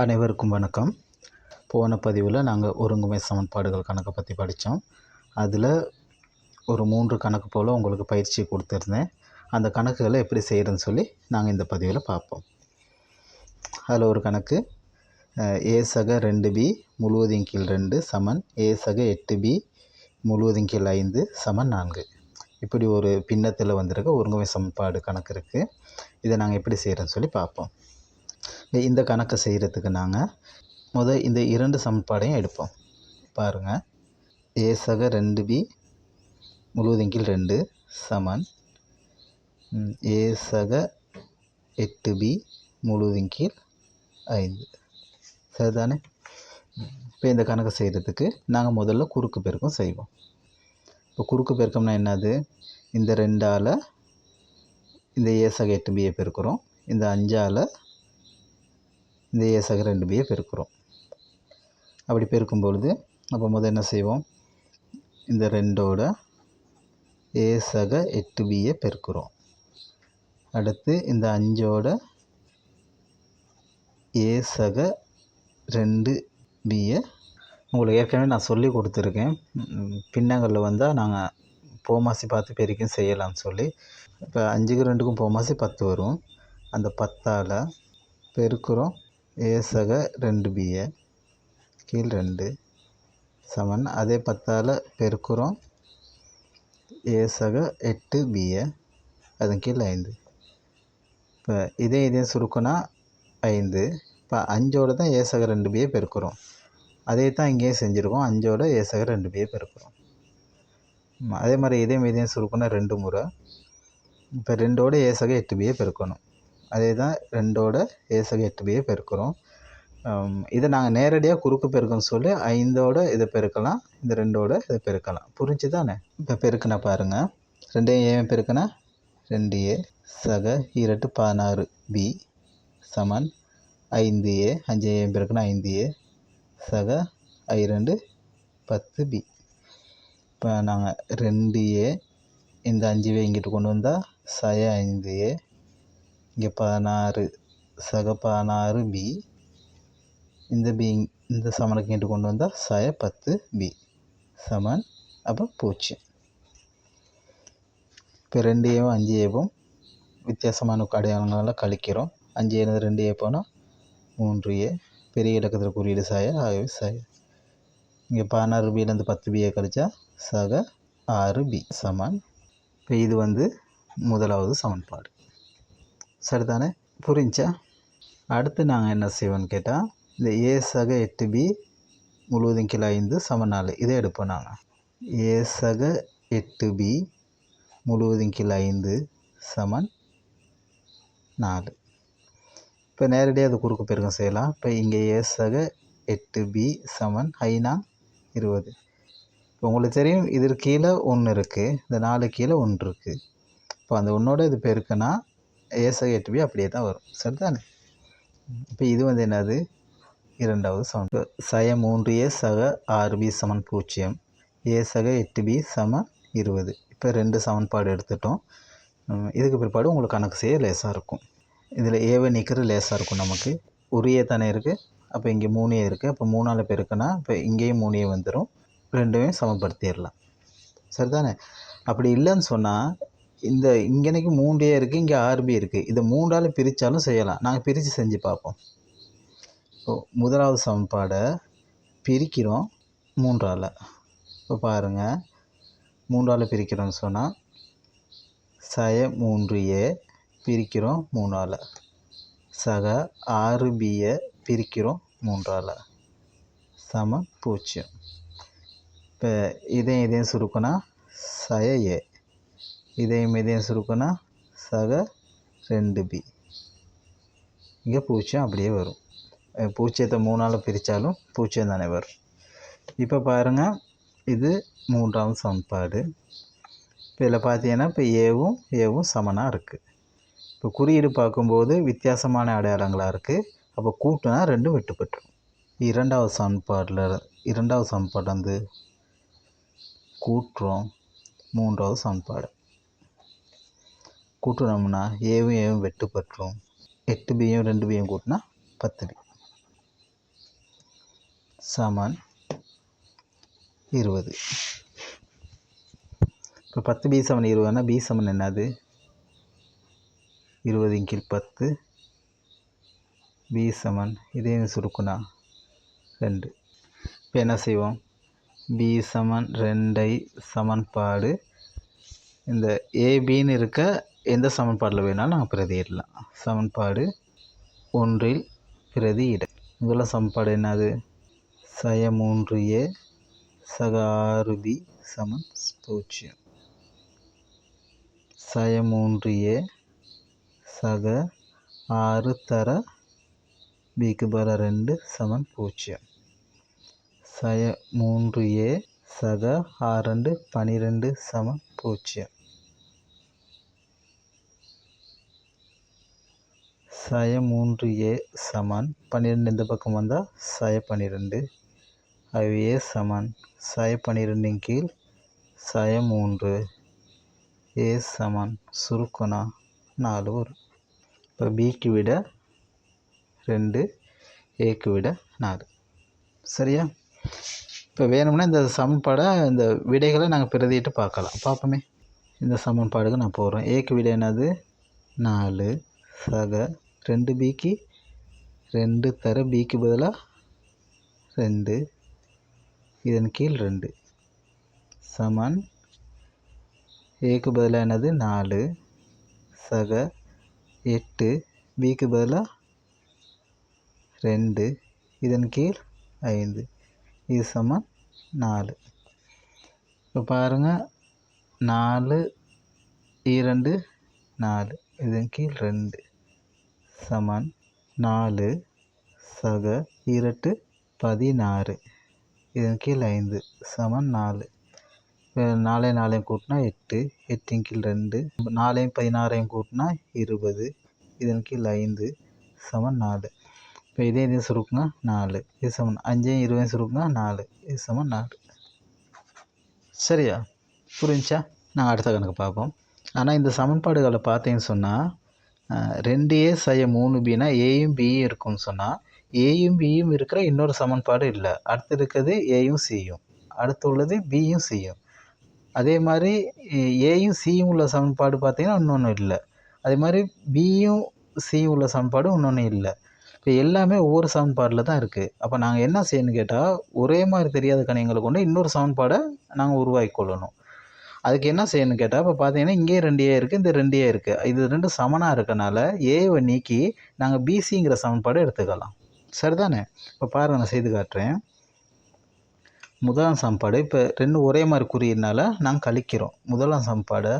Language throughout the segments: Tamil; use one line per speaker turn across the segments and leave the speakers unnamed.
அனைவருக்கும் வணக்கம். போன பதிவில் நாங்கள் ஒருங்குமை சமன்பாடுகள் கணக்கை பற்றி படித்தோம் அதில் ஒரு மூன்று கணக்கு போல் உங்களுக்கு பயிற்சி கொடுத்துருந்தேன். அந்த கணக்குகளை எப்படி செய்கிறேன்னு சொல்லி நாங்கள் இந்த பதிவில் பார்ப்போம். அதில் ஒரு கணக்கு ஏ சக ரெண்டு பி முழுவதின் கீழ் ரெண்டு சமன் ஏ சக எட்டு பி முழுவதின் கீழ் ஐந்து சமன் நான்கு. இப்படி ஒரு பின்னத்தில் வந்திருக்க ஒருங்குமை சமன்பாடு கணக்கு இருக்குது இதை நாங்கள் எப்படி செய்கிறோன்னு சொல்லி பார்ப்போம். இந்த கணக்கை செய்கிறதுக்கு நாங்கள் முதல் இந்த இரண்டு சமன்பாடையும் எடுப்போம். பாருங்கள் ஏ சக ரெண்டு பி முழுவதுங்கில் கீழ் ரெண்டு சமன். ஏ சக எட்டு பி முழுவதுங்கில் கீழ் ஐந்து. சரிதானே? இப்போ இந்த கணக்கை செய்கிறதுக்கு நாங்கள் முதல்ல குறுக்கு பெருக்கம் செய்வோம். இப்போ குறுக்கு பெருக்கம்னா என்னது? இந்த ரெண்டால் இந்த ஏ சக எட்டு பியை பெருக்கிறோம். இந்த அஞ்சால் இந்த ஏ சக ரெண்டு பியை பெருக்கிறோம். அப்படி பெருக்கும் பொழுது அப்போ முதல் என்ன செய்வோம்? இந்த ரெண்டோட ஏசக எட்டு பியை பெருக்கிறோம். அடுத்து இந்த அஞ்சோட ஏ சக ரெண்டு பியை உங்களுக்கு ஏற்கனவே நான் சொல்லி கொடுத்துருக்கேன். பின்னங்களில் வந்தால் நாங்கள் போமாசி பார்த்து பெருக்கும் செய்யலாம்னு சொல்லி. இப்போ அஞ்சுக்கு ரெண்டுக்கும் போமாசி பத்து வரும். அந்த பத்தால் பெருக்கிறோம். ஏசக ரெண்டு பிஏ கீழ் ரெண்டு. சமன். அதே பத்தால் பெருக்கிறோம். ஏசக எட்டு பிஏ அதன் கீழ் ஐந்து. இப்போ இதே இதே சுருக்குனா ஐந்து. இப்போ அஞ்சோட தான் ஏசக ரெண்டு பிஏ பெருக்கிறோம். அதே தான் இங்கேயும் செஞ்சுருக்கோம். அஞ்சோட ஏசக ரெண்டு பிஏ பெருக்கிறோம். அதே மாதிரி இதே மீதியும் சுருக்கணும் ரெண்டு முறை. இப்போ ரெண்டோட ஏசக எட்டு பிஏ பெருக்கணும். அதே தான் ரெண்டோட ஏசக எட்டு பிஏ பெருக்கிறோம் இதை நாங்கள் நேரடியாக குறுக்கு பெருக்கம்னு சொல்லி ஐந்தோட இதை பெருக்கலாம் இந்த ரெண்டோட இதை பெருக்கலாம். புரிஞ்சு தானே இப்போ பெருக்கின பாருங்கள் ரெண்டையும் ஏன் பெருக்கினா? ரெண்டு ஏ சக இரட்டு பதினாறு பி சமன் ஐந்து ஏ அஞ்சு ஏன் பெருக்கினா ஐந்து ஏ சக ஐ ரெண்டு பத்து பி. இப்போ நாங்கள் ரெண்டு ஏ இந்த அஞ்சு வே இங்கிட்டு கொண்டு வந்தால் சய ஐந்து ஏ இங்கே பதினாறு சக பதினாறு பி இந்த பி இந்த சமனுக்கு இங்கிட்டு கொண்டு வந்தால் சய பத்து பி சமன் அப்போ பூஜ்ஜியம். இப்போ ரெண்டு ஏவும் அஞ்சு ஏவும் வித்தியாசமான அடையாளங்களெல்லாம் கழிக்கிறோம். அஞ்சு ஏழு ரெண்டு ஏ போனால் மூன்று ஏ. பெரிய இலக்கத்தில் குறியீடு சாய ஆகவே சாய. இங்கே பதினாறு பிலேருந்து பத்து பியை கழிச்சா சக ஆறு பி சமன். இப்போ இது வந்து முதலாவது சமன்பாடு. சரிதானே? புரிஞ்சா? அடுத்து நாங்கள் என்ன செய்வோம்னு கேட்டால் இந்த ஏ சக எட்டு பி முழுவதும் கிலோ ஐந்து சம நாலு இதை எடுப்போம் நாங்கள் ஏ சக எட்டு பி முழுவதும் கிலோ ஐந்து சமன் நாலு. இப்போ நேரடியாக அது குறுக்கு பெருக்கம் செய்யலாம். இப்போ இங்கே ஏ சக எட்டு பி சமன் ஐநா இருபது. இப்போ உங்களுக்கு தெரியும் இதற்கு கீழே ஒன்று இருக்குது இந்த நாலு கீழே ஒன்று இருக்குது இப்போ அந்த ஒன்றோட இது பெருக்குனா ஏசக எட்டு பி அப்படியே தான் வரும். சரிதானே? இப்போ இது வந்து என்னது? இரண்டாவது சமன். சய மூன்று ஏ சக ஆறு பி சமன் பூஜ்ஜியம். ஏ சக எட்டு பி சம இருபது. இப்போ ரெண்டு சமன்பாடு எடுத்துட்டோம். இதுக்கு பிற்பாடு உங்களுக்கு கணக்கு செய்ய லேசாக இருக்கும். இதில் ஏவை நிற்கிற லேசாக இருக்கும் நமக்கு. ஒரு ஏ தானே இருக்குது அப்போ இங்கே மூணு ஏ இருக்குது அப்போ மூணால் பெருக்குனா இப்போ இங்கேயும் மூணு ஏ வந்துடும் ரெண்டுமே சமப்படுத்திடலாம். சரிதானே? அப்படி இல்லைன்னு சொன்னால் இந்த இங்கனைக்கு மூன்று ஏ இருக்குது இங்கே ஆர்பி இருக்குது இதை மூன்றால் பிரித்தாலும் செய்யலாம். நாங்கள் பிரித்து செஞ்சு பார்ப்போம். இப்போ முதலாவது சமன்பாடை பிரிக்கிறோம் மூன்றால். இப்போ பாருங்கள் மூன்றால் பிரிக்கிறோம்னு சொன்னால் சய மூன்று ஏ பிரிக்கிறோம் மூணால் சக ஆறு பியை பிரிக்கிறோம் மூன்றால். சம பூஜ்ஜியம். இப்போ இதையும் இதையும் சுருக்கணும் சய ஏ. இதையும் இதையும் சுருக்குனா சக ரெண்டு பி. இங்கே பூஜ்ஜியம் அப்படியே வரும். பூச்சியத்தை பூஜ்ஜியத்தை மூணால் பிரித்தாலும் பூஜ்ஜியம் தானே வரும். இப்போ பாருங்கள் இது மூன்றாவது சமன்பாடு. இப்போ இதில் பார்த்தீங்கன்னா இப்போ ஏவும் ஏவும் சமனாக இருக்குது இப்போ குறியீடு பார்க்கும்போது வித்தியாசமான அடையாளங்களாக இருக்குது அப்போ கூட்டுனா ரெண்டும் வெட்டுப்பட்டுரும். இரண்டாவது சமன்பாட்டில் இரண்டாவது சமன்பாடு வந்து கூட்டுறோம். மூன்றாவது சமன்பாடு. கூட்டினோம்னா ஏவும் ஏவும் வெட்டுப்பட்டுரும் எட்டு பியும் ரெண்டு பியும் கூட்டினா பத்து பி. சமன் இருபது. இப்போ பத்து பி சமன் இருபதுனா பி சமன் என்னது? இருபது கீழ் பத்து. பி சமன் இதே சுருக்குனா ரெண்டு. இப்போ என்ன செய்வோம்? பி சமன் ரெண்டை சமன்பாடு. இந்த ஏபின்னு இருக்க எந்த சமன்பாட்டில் வேணாலும் நாங்கள் பிரதியிடலாம். சமன்பாடு ஒன்றில் பிரதியிட முதல்ல சமன்பாடு என்னது? சய மூன்று ஏ சக ஆறு பி சமன் பூஜ்ஜியம். சய மூன்று ஏ சக ஆறு தர பிக்கு பர ரெண்டு சமன் பூஜ்ஜியம். சய மூன்று ஏ சக ஆறு ரெண்டு பனிரெண்டு சமன் பூஜ்ஜியம். சய மூன்று ஏ சமன். பன்னிரெண்டு இந்த பக்கம் வந்தால் சய பன்னிரெண்டு. அது ஏ சமன். சய பன்னிரெண்டின் கீழ் சய மூன்று. ஏ சமன். சுருக்கணா நாலு வரும் இப்போ பிக்கு விட ரெண்டு ஏக்கு விட நாலு. சரியா? இப்போ வேணும்னா இந்த சமன்பாடை இந்த விடைகளை நாங்கள் பிரதிட்டு பார்க்கலாம். பார்ப்போமே. இந்த சமன்பாடுக்கு நான் போடுறேன் ஏக்கு விட என்னது? நாலு. சக ரெண்டு பிக்கு ரெண்டு தர பிக்கு பதிலாக ரெண்டு. இதன் கீழ் ரெண்டு. சமன். ஏக்கு பதிலாக என்னது? நாலு. சக. எட்டு. பிக்கு பதிலாக ரெண்டு. இதன் கீழ் ஐந்து. இது சமன். நாலு. இப்போ பாருங்கள் நாலு இரண்டு நாலு. இதன் கீழ் ரெண்டு. சமன் நாலு சக இரட்டு பதினாறு. இதன் கீழ் ஐந்து சமன் நாலு. நாலையும் நாலையும் கூட்டினா எட்டு எட்டின் கீழ் ரெண்டு நாலையும் பதினாறையும் கூட்டினா இருபது. இதன் கீழ் ஐந்து சமன் நாலு. இப்போ இதே இதே சுருக்குங்க நாலு. இது சமன் அஞ்சையும் இருபதையும் சுருக்குனா நாலு. இது சமன் நாலு. சரியா? புரிஞ்சா நாங்கள் அடுத்த கணக்கு பார்ப்போம். ஆனால் இந்த சமன்பாடுகளை பார்த்தீங்கன்னு சொன்னால் ரெண்டு ஏ செய்ய மூணு பினா ஏயும் பியும் இருக்கும்னு சொன்னால் ஏயும் பியும் இருக்கிற இன்னொரு சமன்பாடு இல்லை. அடுத்து இருக்கிறது ஏயும் சியும் அடுத்து உள்ளது பியும் சியும் அதே மாதிரி ஏயும் சியும் உள்ள சமன்பாடு பார்த்தீங்கன்னா இன்னொன்று இல்லை. அதே மாதிரி பியும் சியும் உள்ள சமன்பாடு இன்னொன்று இல்லை. இப்போ எல்லாமே ஒவ்வொரு சமன்பாடில் தான் இருக்குது அப்போ நாங்கள் என்ன செய்யணும்னு கேட்டால் ஒரே மாதிரி தெரியாத கணியங்களை கொண்டு இன்னொரு சமன்பாடை நாங்கள் உருவாக்கி கொள்ளணும். அதுக்கு என்ன செய்யணும்னு கேட்டால் இப்போ பார்த்தீங்கன்னா இங்கே ரெண்டு ஏ இருக்குது இந்த ரெண்டு ஏ இருக்குது இது ரெண்டு சமனாக இருக்கனால ஏவை நீக்கி நாங்கள் பிசிங்கிற சமன்பாடு எடுத்துக்கலாம். சரிதானே? இப்போ பாருங்கள் நான் செய்து காட்டுறேன். முதலாம் சமன்பாடு இப்போ ரெண்டும் ஒரே மாதிரி குறியினால நாங்கள் கழிக்கிறோம். முதலாம் சமன்பாடை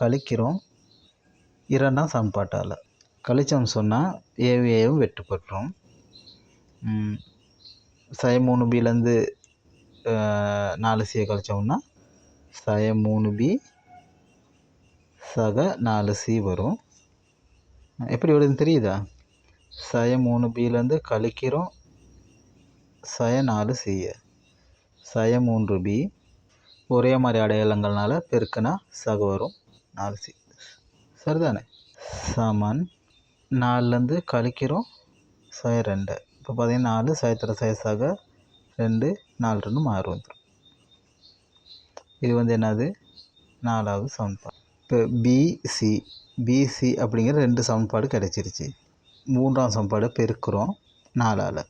கழிக்கிறோம். இரண்டாம் சமன்பாட்டால். கழிச்சோம் சொன்னால் ஏவும் ஏவும் வெட்டுப்பட்டுரும் சை மூணு பிலேருந்து நாலு சியை கழிச்சோம்னா சய மூணு பி சக நாலு சி வரும். எப்படி வருதுன்னு தெரியுதா? சய மூணு பிலேருந்து கழிக்கிறோம் சய நாலு சியை சய மூன்று பி ஒரே மாதிரி அடையாளங்கள்னால பெருக்குனா சக வரும் நாலு சி. சரிதானே? சமன் நாலுலேருந்து கழிக்கிறோம் சய ரெண்டு. இப்போ பார்த்தீங்கன்னா நாலு சயத்திர சய சக ரெண்டு நாலு ரெண்டு மாறி வந்துடும் இது வந்து என்னது? நாலாவது சமன்பாடு. இப்போ பிசி பிசி அப்படிங்கிற ரெண்டு சமன்பாடு கிடச்சிருச்சு. மூன்றாம் சமன்பாடு பெருக்கிறோம். நாலால்.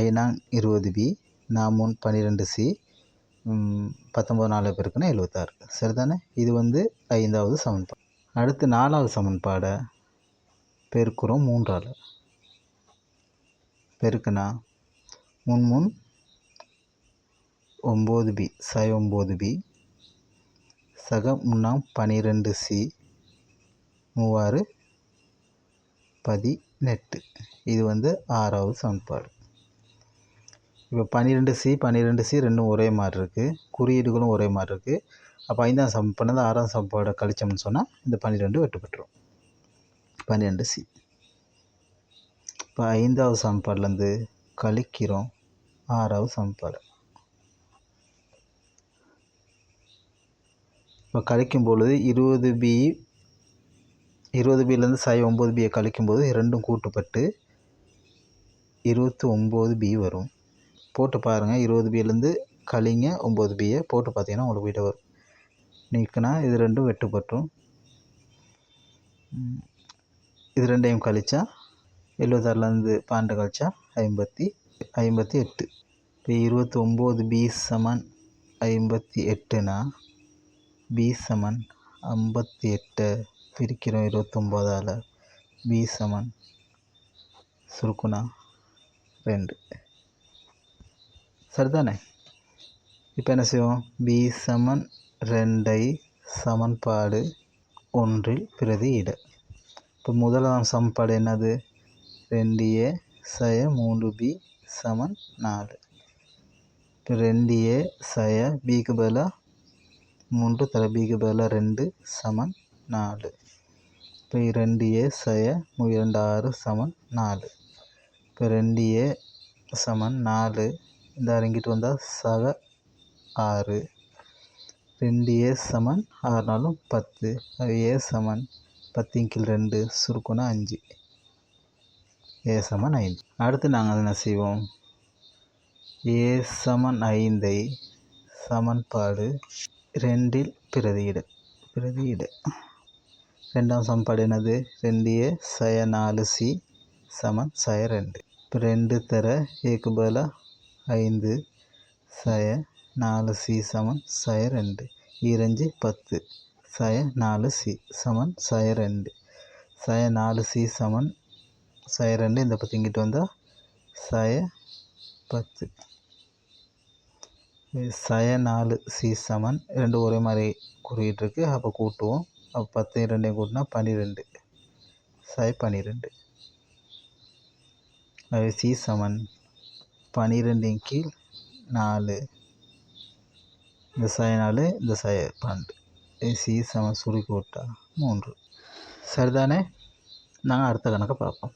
ஐநா இருபது பி நான் மூணு பன்னிரெண்டு சி பத்தொம்பது நாலு பேருக்குன்னா எழுபத்தாறு சரிதானே? இது வந்து ஐந்தாவது சமன்பாடு. அடுத்து நாலாவது சமன்பாடை பெருக்கிறோம் மூன்றால். பெருக்குனா முன் முன் ஒம்பது பி சை ஒம்பது பி. சக முன்னாம் பனிரெண்டு சி மூவாறு பதினெட்டு. இது வந்து ஆறாவது சமன்பாடு. இப்போ பன்னிரெண்டு சி பன்னிரெண்டு சி ரெண்டும் ஒரே மாதிரி இருக்குது குறியீடுகளும் ஒரே மாதிரி இருக்குது அப்போ ஐந்தாம் சம் பண்ணது ஆறாம் சமன்பாடை கழிச்சோம்னு சொன்னால் இந்த பன்னிரெண்டு வெட்டுப்பட்டுரும் பன்னிரெண்டு சி. இப்போ ஐந்தாவது சமன்பாடுலேருந்து கழிக்கிறோம். ஆறாவது சமன்பாடு. இப்போ கழிக்கும் பொழுது இருபது பி இருபது பிலேருந்து சை ஒம்பது பியை கழிக்கும்போது ரெண்டும் கூட்டுப்பட்டு இருபத்தி ஒம்பது பி வரும். போட்டு பாருங்கள் இருபது பிலேருந்து கழிங்க ஒம்பது பியை போட்டு பார்த்தீங்கன்னா உங்களுக்கு வீட்டை வரும். நீக்கினா இது ரெண்டும் வெட்டுப்பட்டுரும் இது ரெண்டையும் கழிச்சா எழுபத்தாறுலேருந்து பன்னெண்டு கழிச்சா ஐம்பத்தி ஐம்பத்தி எட்டு. இப்போ இருபத்தி ஒம்பது பி சமன் ஐம்பத்தி எட்டுனா பி சமன் ஐம்பத்தி எட்டை பிரிக்கிறோம் இருபத்தொம்போதால். பி சமன் சுருக்குனா ரெண்டு. சரிதானே? இப்போ என்ன செய்வோம்? பி சமன் ரெண்டை சமன்பாடு ஒன்றில் பிரதியிட. இப்போ முதலாம் சமன்பாடு என்னது? ரெண்டு ஏ சய மூன்று பி சமன் நாலு. இப்போ ரெண்டு ஏ சய பிக்கு பதிலாக மூன்று தர பிக்கு ரெண்டு சமன் நாலு. இப்போ ரெண்டு ஏ சய மு- இரண்டு ஆறு சமன் நாலு. இப்போ ரெண்டு ஏ சமன் நாலு. இந்த இறங்கிட்டு வந்தால் சக ஆறு. ரெண்டு ஏ சமன் ஆறு நாலும் பத்து ஏ சமன் பத்திங்கில் ரெண்டு சுருக்குனா அஞ்சு. ஏ சமன் ஐந்து. அடுத்து நாங்கள் என்ன செய்வோம்? ஏ சமன் ஐந்தை சமன்பாடு ரெண்டில் பிரதியிட. பிரதியிட. ரெண்டாம் சமன்பாடு என்னது ரெண்டு ஏ சய நாலு சி சமன் சய ரெண்டு. இப்போ ரெண்டு தர ஏக்கு பதிலாக ஐந்து சய நாலு சி சமன் சய ரெண்டு. இரஞ்சு பத்து சய நாலு சி சமன் சய ரெண்டு. சய நாலு சி சமன் சய ரெண்டு இந்த பத்து இங்கிட்டு வந்தால் சய பத்து. சய நாலு சி சமன். ரெண்டு ஒரே மாதிரி குறியிட்டு அப்போ கூட்டுவோம். அப்போ பத்தையும் ரெண்டையும் கூட்டினா பன்னிரெண்டு சய பன்னிரெண்டு அது சி சமன். பன்னிரெண்டின் கீழ் நாலு. இந்த சய நாலு இந்த சய பன்னெண்டு. சி சமன் சுருக்கி விட்டா மூன்று. சரிதானே? நாங்கள் அடுத்த கணக்கை பார்ப்போம்.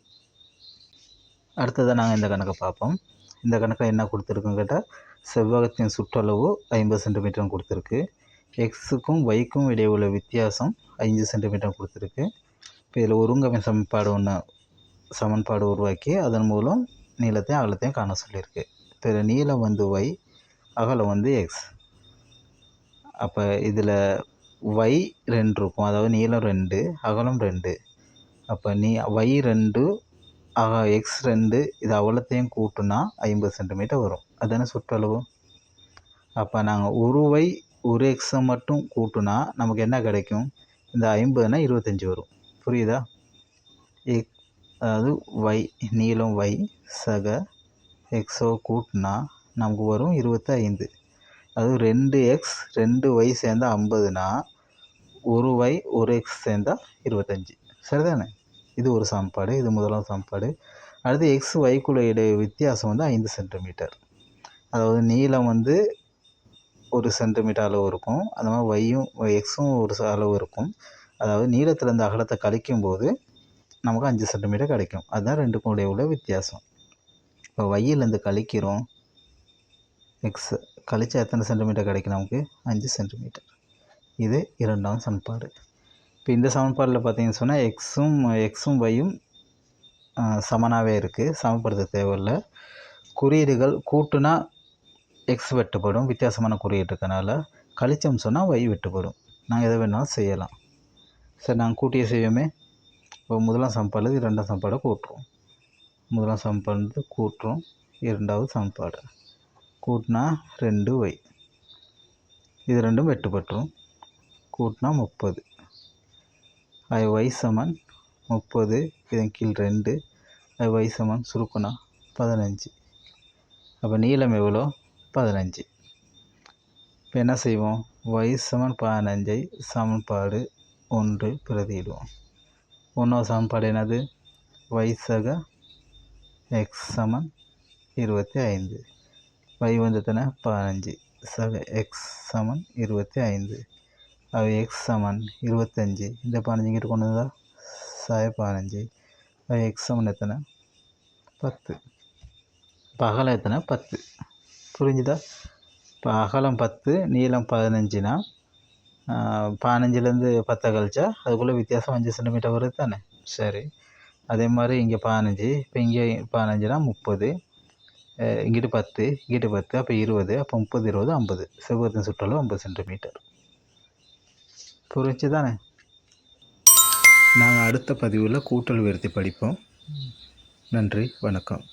அடுத்ததாக நாங்கள் இந்த கணக்கை பார்ப்போம். இந்த கணக்கில் என்ன கொடுத்துருக்கோம் கேட்டால் செவ்வகத்தின் சுற்றளவு ஐம்பது சென்டிமீட்டர் கொடுத்துருக்கு. எக்ஸுக்கும் ஒய்க்கும் இடையே உள்ள வித்தியாசம் ஐந்து சென்டிமீட்டர் கொடுத்துருக்கு. இப்போ இதில் ஒருங்கமை சமன்பாடு ஒன்று சமன்பாடு உருவாக்கி அதன் மூலம் நீளத்தையும் அகலத்தையும் காண சொல்லியிருக்கு. இப்போ இதில் நீளம் வந்து ஒய் அகலம் வந்து எக்ஸ் அப்போ இதில் ஒய் ரெண்டு இருக்கும். அதாவது நீளம் ரெண்டு அகலம் ரெண்டு. அப்போ நீ ஒய் ரெண்டு எக்ஸ் ரெண்டு இது அவ்வளோத்தையும் கூட்டினா ஐம்பது சென்டிமீட்டர் வரும். அதானே சுற்றளவு? அப்போ நாங்கள் ஒரு ஒய் ஒரு எக்ஸை மட்டும் கூட்டினா நமக்கு என்ன கிடைக்கும்? இந்த ஐம்பதுனா இருபத்தஞ்சி வரும். புரியுதா? எக் அதாவது ஒய் நீளம் ஒய் சக எக்ஸோ கூட்டினா நமக்கு வரும் இருபத்தி ஐந்து அது ரெண்டு எக்ஸ் ரெண்டு ஒய் சேர்ந்தா ஐம்பதுனா ஒரு ஒய் ஒரு எக்ஸ் சேர்ந்தா இருபத்தஞ்சி. சரிதானே? இது ஒரு சமன்பாடு இது முதலாம் சமன்பாடு. அடுத்து எக்ஸ் ஒய்க்குள்ள இடைய வித்தியாசம் வந்து ஐந்து சென்டிமீட்டர் அதாவது நீளம் வந்து ஒரு சென்டிமீட்டர் அளவு இருக்கும். அந்த மாதிரி ஒய்யும் எக்ஸும் ஒரு அளவு இருக்கும். அதாவது நீளத்துலேருந்து அகலத்தை கழிக்கும் போது நமக்கு அஞ்சு சென்டிமீட்டர் கிடைக்கும். அதுதான் ரெண்டுக்கும் இடையே உள்ள வித்தியாசம். இப்போ வையிலேருந்து கழிக்கிறோம். எக்ஸ் கழிச்சா எத்தனை சென்டிமீட்டர் கிடைக்கும் நமக்கு? அஞ்சு சென்டிமீட்டர் இது இரண்டாம் சமன்பாடு. இப்போ இந்த சமன்பாடில் பார்த்தீங்கன்னு சொன்னால் எக்ஸும் எக்ஸும் வையும் சமனாகவே இருக்குது சமப்படுத்த தேவையில்லை. குறியீடுகள் கூட்டுனா எக்ஸ் வெட்டுப்படும். வித்தியாசமான குறியீடு இருக்கனால கழிச்சம் சொன்னால் வை வெட்டுப்படும். நாங்கள் எதை வேணாலும் செய்யலாம். சரி நாங்கள் கூட்டியே செய்வோமே. இப்போ முதலாம் சமன்பாடு இரண்டாம் சமன்பாடை கூட்டுறோம். முதலாம் சமன்பாடு கூட்டுறோம். இரண்டாவது சமன்பாடு. கூட்டினா ரெண்டு ஒய் இது ரெண்டும் வெட்டுப்பட்டுரும். கூட்டினா முப்பது. ஐ ஒய் சமன் முப்பது இதன் கீழ் ரெண்டு. ஐ ஒய் சமன் சுருக்குனா பதினஞ்சு. அப்போ நீளம் எவ்வளோ? பதினஞ்சு. இப்போ என்ன செய்வோம்? ஒய் சமன் பதினஞ்சை சமன்பாடு ஒன்று பிரதியிடுவோம். ஒன்றாவது சமன்பாடு என்னது? ஒய் சக எக்ஸ் சமன் இருபத்தி ஐந்து ஒய் வந்து பதினஞ்சு. சக எக்ஸ் சமன் இருபத்தி ஐந்து எக்ஸ் சமன் இருபத்தஞ்சி. இந்த பதினஞ்சு இங்கிட்டு கொண்டு வந்தால் சாய பதினஞ்சு. எக்ஸ் சமன் எத்தனை? பத்து. பகலம் எத்தனை? பத்து. புரிஞ்சுதா? இப்போ அகலம் பத்து நீளம் பதினஞ்சுனா பதினஞ்சுலேருந்து பத்தை கழிச்சா அதுக்குள்ளே வித்தியாசம் அஞ்சு சென்டிமீட்டர் வருது தானே? சரி. அதே மாதிரி இங்கே பதினஞ்சு இப்போ இங்கே பதினஞ்சுனா முப்பது. இங்கிட்டு பத்து இங்கிட்டு பத்து அப்போ இருபது அப்போ முப்பது இருபது ஐம்பது. செவ்வத்தின் சுற்றளவு ஐம்பது சென்டிமீட்டர் புரிஞ்சு தானே? நாங்கள் அடுத்த பதிவில் கூட்டல் விருத்தி படிப்போம். நன்றி வணக்கம்.